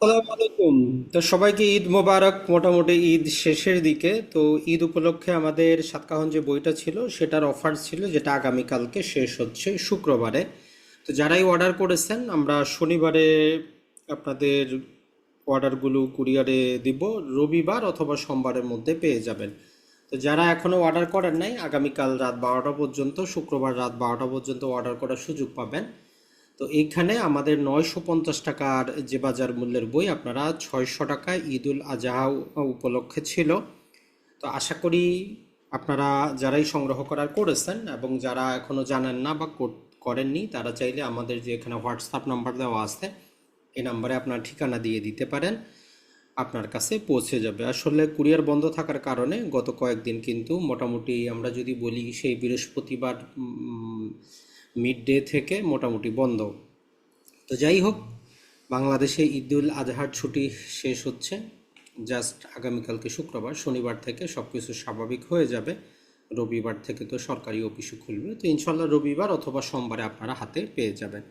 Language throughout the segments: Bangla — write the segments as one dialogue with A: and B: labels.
A: আসসালামু আলাইকুম। তো সবাইকে ঈদ মোবারক, মোটামুটি ঈদ শেষের দিকে। তো ঈদ উপলক্ষে আমাদের সাতকাহন যে বইটা ছিল, সেটার অফার ছিল যেটা আগামীকালকে শেষ হচ্ছে শুক্রবারে। তো যারাই অর্ডার করেছেন, আমরা শনিবারে আপনাদের অর্ডারগুলো কুরিয়ারে দিব, রবিবার অথবা সোমবারের মধ্যে পেয়ে যাবেন। তো যারা এখনও অর্ডার করেন নাই, আগামীকাল রাত বারোটা পর্যন্ত, শুক্রবার রাত বারোটা পর্যন্ত অর্ডার করার সুযোগ পাবেন। তো এইখানে আমাদের নয়শো পঞ্চাশ টাকার যে বাজার মূল্যের বই আপনারা ছয়শো টাকায় ঈদুল আজহা উপলক্ষে ছিল। তো আশা করি আপনারা যারাই সংগ্রহ করার করেছেন এবং যারা এখনও জানেন না বা কর- করেননি, তারা চাইলে আমাদের যে এখানে হোয়াটসঅ্যাপ নাম্বার দেওয়া আছে, এই নাম্বারে আপনার ঠিকানা দিয়ে দিতে পারেন। আপনার কাছে পৌঁছে যাবে। আসলে কুরিয়ার বন্ধ থাকার কারণে গত কয়েকদিন কিন্তু মোটামুটি আমরা যদি বলি সেই বৃহস্পতিবার মিড ডে থেকে মোটামুটি বন্ধ। তো যাই হোক বাংলাদেশে ঈদুল আজহার ছুটি শেষ হচ্ছে। জাস্ট আগামীকালকে শুক্রবার, শনিবার থেকে সব কিছু স্বাভাবিক হয়ে যাবে। রবিবার থেকে তো সরকারি অফিসও খুলবে। তো ইনশাল্লাহ রবিবার অথবা সোমবারে আপনারা হাতে পেয়ে যাবেন।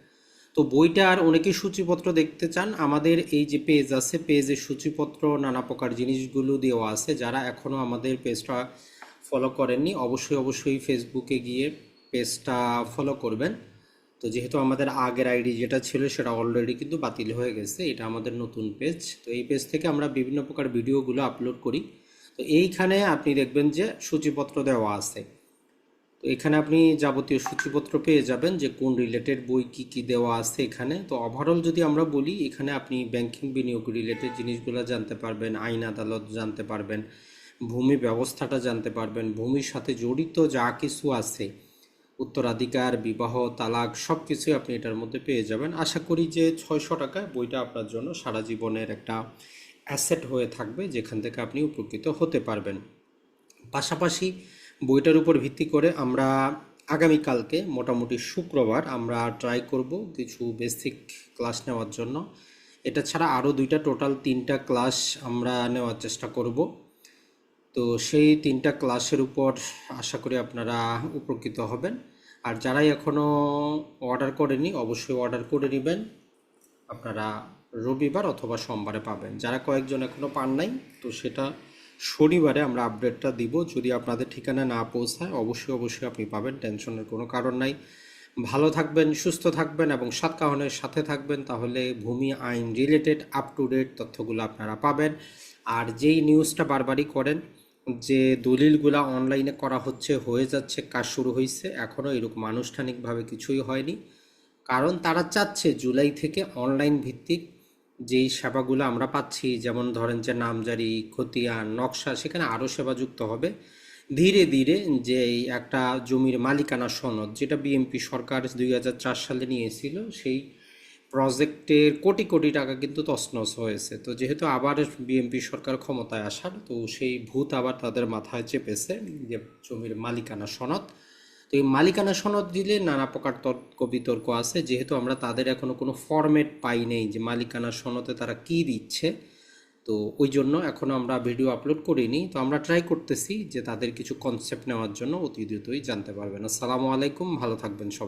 A: তো বইটা আর অনেকেই সূচিপত্র দেখতে চান, আমাদের এই যে পেজ আছে পেজের সূচিপত্র, নানা প্রকার জিনিসগুলো দেওয়া আছে। যারা এখনও আমাদের পেজটা ফলো করেননি, অবশ্যই অবশ্যই ফেসবুকে গিয়ে পেজটা ফলো করবেন। তো যেহেতু আমাদের আগের আইডি যেটা ছিল সেটা অলরেডি কিন্তু বাতিল হয়ে গেছে, এটা আমাদের নতুন পেজ তো এই পেজ থেকে আমরা বিভিন্ন প্রকার ভিডিওগুলো আপলোড করি। তো এইখানে আপনি দেখবেন যে সূচিপত্র দেওয়া আছে। তো এখানে আপনি যাবতীয় সূচিপত্র পেয়ে যাবেন যে কোন রিলেটেড বই কি কি দেওয়া আছে এখানে। তো ওভারঅল যদি আমরা বলি, এখানে আপনি ব্যাংকিং বিনিয়োগ রিলেটেড জিনিসগুলো জানতে পারবেন, আইন আদালত জানতে পারবেন, ভূমি ব্যবস্থাটা জানতে পারবেন, ভূমির সাথে জড়িত যা কিছু আছে। উত্তরাধিকার, বিবাহ, তালাক সব কিছুই আপনি এটার মধ্যে পেয়ে যাবেন। আশা করি যে ছয়শো টাকায় বইটা আপনার জন্য সারা জীবনের একটা অ্যাসেট হয়ে থাকবে, যেখান থেকে আপনি উপকৃত হতে পারবেন। পাশাপাশি বইটার উপর ভিত্তি করে আমরা আগামীকালকে, মোটামুটি শুক্রবার, আমরা ট্রাই করব কিছু বেসিক ক্লাস নেওয়ার জন্য। এটা ছাড়া আরও দুইটা টোটাল তিনটা ক্লাস আমরা নেওয়ার চেষ্টা করব। তো সেই তিনটা ক্লাসের উপর আশা করি আপনারা উপকৃত হবেন। আর যারাই এখনও অর্ডার করেনি, অবশ্যই অর্ডার করে নেবেন। আপনারা রবিবার অথবা সোমবারে পাবেন। যারা কয়েকজন এখনও পান নাই, তো সেটা শনিবারে আমরা আপডেটটা দিব। যদি আপনাদের ঠিকানা না পৌঁছায়, অবশ্যই অবশ্যই আপনি পাবেন, টেনশনের কোনো কারণ নাই। ভালো থাকবেন, সুস্থ থাকবেন এবং সাতকাহনের সাথে থাকবেন, তাহলে ভূমি আইন রিলেটেড আপ টু ডেট তথ্যগুলো আপনারা পাবেন। আর যেই নিউজটা বারবারই করেন যে দলিলগুলা অনলাইনে করা হচ্ছে, হয়ে যাচ্ছে, কাজ শুরু হয়েছে এখনও এরকম আনুষ্ঠানিকভাবে কিছুই হয়নি। কারণ তারা চাচ্ছে জুলাই থেকে অনলাইন ভিত্তিক যেই সেবাগুলো আমরা পাচ্ছি, যেমন ধরেন যে নামজারি, খতিয়ান, নকশা, সেখানে আরও সেবা যুক্ত হবে। ধীরে ধীরে যে একটা জমির মালিকানা সনদ, যেটা বিএমপি সরকার দুই হাজার চার সালে নিয়েছিল, সেই প্রজেক্টের কোটি কোটি টাকা কিন্তু তছনছ হয়েছে। তো যেহেতু আবার বিএনপি সরকার ক্ষমতায় আসার, তো সেই ভূত আবার তাদের মাথায় চেপেছে যে জমির মালিকানা সনদ। তো এই মালিকানা সনদ দিলে নানা প্রকার তর্ক বিতর্ক আছে। যেহেতু আমরা তাদের এখনও কোনো ফরম্যাট পাই নেই যে মালিকানা সনদে তারা কি দিচ্ছে, তো ওই জন্য এখনও আমরা ভিডিও আপলোড করিনি। তো আমরা ট্রাই করতেছি যে তাদের কিছু কনসেপ্ট নেওয়ার জন্য অতি দ্রুতই জানতে পারবেন। আসসালামু আলাইকুম, ভালো থাকবেন সবাই।